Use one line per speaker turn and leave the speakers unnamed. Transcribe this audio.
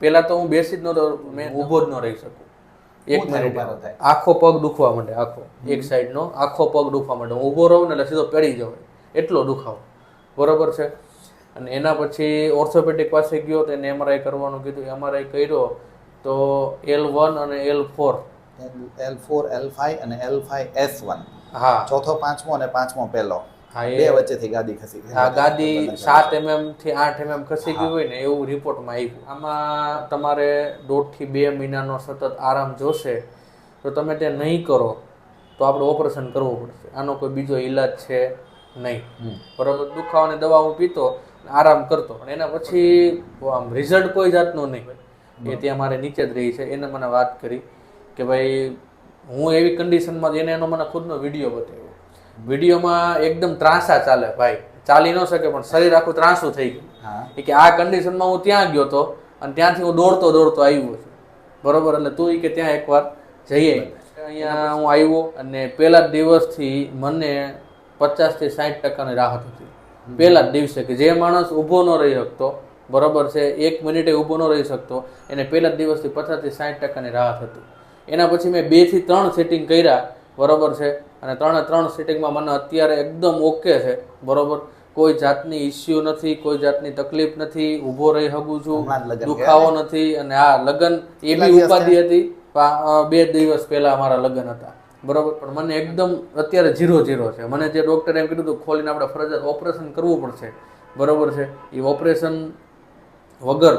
પહેલા તો હું બેસી જ નહોતો મેં ઊભો જ ન રહી શકું. એક મિનિટ? આખો પગ દુખવા માંડે આખો. એક સાઈડનો આખો પગ દુખવા માંડે. હું ઊભો રહું ને એટલે સીધો પડી જવાય એટલો દુખાવો. બરોબર છે? અને એના પછી ઓર્થોપેડિક પાસે ગયો તો એને એમઆરઆઈ કરવાનું કીધું. એમઆરઆઈ કર્યો તો એલ વન અને L four
L four L five અને એલ ફાઈવ એસ વન
હા.
ચોથો પાંચમો અને પાંચમો પહેલો. બે
એ
વચ્ચેથી ગાદી ખસી ગઈ.
આ ગાદી સાત એમએમથી આઠ એમએમ ખસી ગયું હોય ને એવું રિપોર્ટમાં આવ્યું આમાં તમારે દોઢથી બે મહિનાનો સતત આરામ જોશે તો તમે તે નહીં કરો તો આપણે ઓપરેશન કરવું પડશે. આનો કોઈ બીજો ઈલાજ છે નહીં. બરાબર દુખાવાની દવા હું પીતો આરામ કરતો. અને એના પછી આમ રિઝલ્ટ કોઈ જાતનું નહીં. એ ત્યાં મારે નીચે જ રહી છે. એને મને વાત કરી કે ભાઈ હું એવી કન્ડિશનમાં એને એનો મને ખુદનો વીડિયો બતાવ્યો. વિડીયોમાં એકદમ ત્રાંસા ચાલે. ભાઈ ચાલી ન શકે પણ શરીર આખું ત્રાંસું થઈ ગયું. એ કે આ કન્ડિશનમાં હું ત્યાં ગયો હતો અને ત્યાંથી હું દોડતો દોડતો આવ્યો છું. બરોબર? એટલે તું એ કે ત્યાં એકવાર જઈએ. અહીંયા હું આવ્યો અને પહેલા જ દિવસથી મને પચાસથી સાઠ ટકાની રાહત હતી. પહેલા જ દિવસે કે જે માણસ ઊભો ન રહી શકતો બરોબર છે એક મિનિટે ઊભો ન રહી શકતો એને પહેલા જ દિવસથી પચાસથી સાઠ ટકાની રાહત હતી. એના પછી મેં બેથી ત્રણ સેટિંગ કર્યા બરોબર છે. અને ત્રણે ત્રણ સિટિંગમાં મને અત્યારે એકદમ ઓકે છે. બરોબર? કોઈ જાતની ઇસ્યુ નથી કોઈ જાતની તકલીફ નથી ઊભો રહી શકું છું દુખાવો નથી અને આ લગ્ન એ બી ઉપાધિ હતી? બે દિવસ પહેલા અમારા લગ્ન હતા. બરોબર? પણ મને એકદમ અત્યારે ઝીરો ઝીરો છે. મને જે ડૉક્ટરે એમ કીધું હતું ખોલીને આપણે ફરજિયાત ઓપરેશન કરવું પડશે. બરોબર છે? એ ઓપરેશન વગર